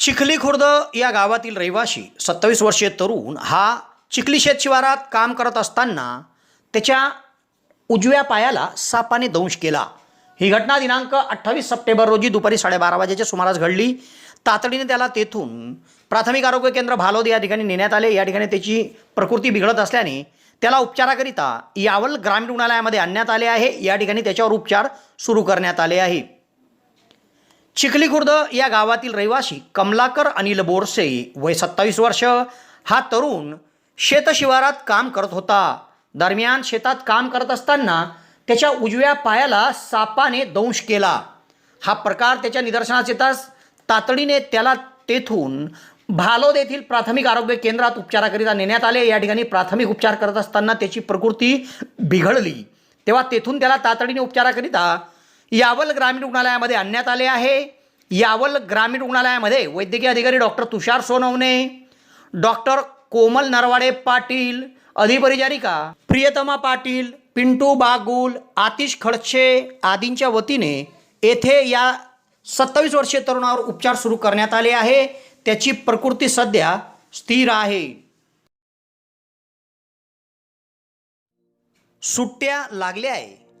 चिखली खुर्द या गावातील रहिवाशी सत्तावीस वर्षीय तरुण हा चिखली शेत शिवारात काम करत असताना त्याच्या उजव्या पायाला सापाने दंश केला. ही घटना दिनांक अठ्ठावीस सप्टेंबर रोजी दुपारी साडेबारा वाजेच्या सुमारास घडली. तातडीने त्याला तेथून प्राथमिक आरोग्य केंद्र भालोद या ठिकाणी नेण्यात आले. या ठिकाणी त्याची प्रकृती बिघडत असल्याने त्याला उपचाराकरिता यावल ग्रामीण रुग्णालयामध्ये आणण्यात आले आहे. या ठिकाणी त्याच्यावर उपचार सुरू करण्यात आले आहे. चिखलीखुर्द या गावातील रहिवासी कमलाकर अनिल बोरसे वय सत्तावीस वर्ष. हा तरुण शेतशिवारात काम करत होता. दरम्यान शेतात काम करत असताना त्याच्या उजव्या पायाला सापाने दंश केला. हा प्रकार त्याच्या निदर्शनास येताच तातडीने त्याला तेथून भालोद येथील प्राथमिक आरोग्य केंद्रात उपचाराकरिता नेण्यात आले. या ठिकाणी प्राथमिक उपचार करत असताना त्याची प्रकृती बिघडली. तेव्हा तेथून त्याला तातडीने उपचाराकरिता यावल ग्रामीण रुग्णालयामध्ये आणण्यात आले आहे. यावल ग्रामीण रुग्णालयामध्ये वैद्यकीय अधिकारी डॉक्टर तुषार सोनवणे डॉक्टर कोमल नरवाडे पाटील अधिपरिचारिका प्रियतमा पाटील पिंटू बागुल आतिश खडसे आदींच्या वतीने येथे या सत्तावीस वर्षीय तरुणावर उपचार सुरू करण्यात आले आहे. त्याची प्रकृती सध्या स्थिर आहे. सुट्ट्या लागल्या आहे.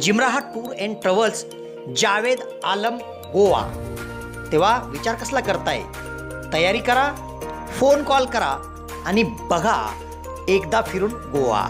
जिमराहा tour and travels Javed Alam Goa. तेव्हा विचार कसला करताय? तयारी करा फोन कॉल करा आणि बघा एकदा फिरून गोवा.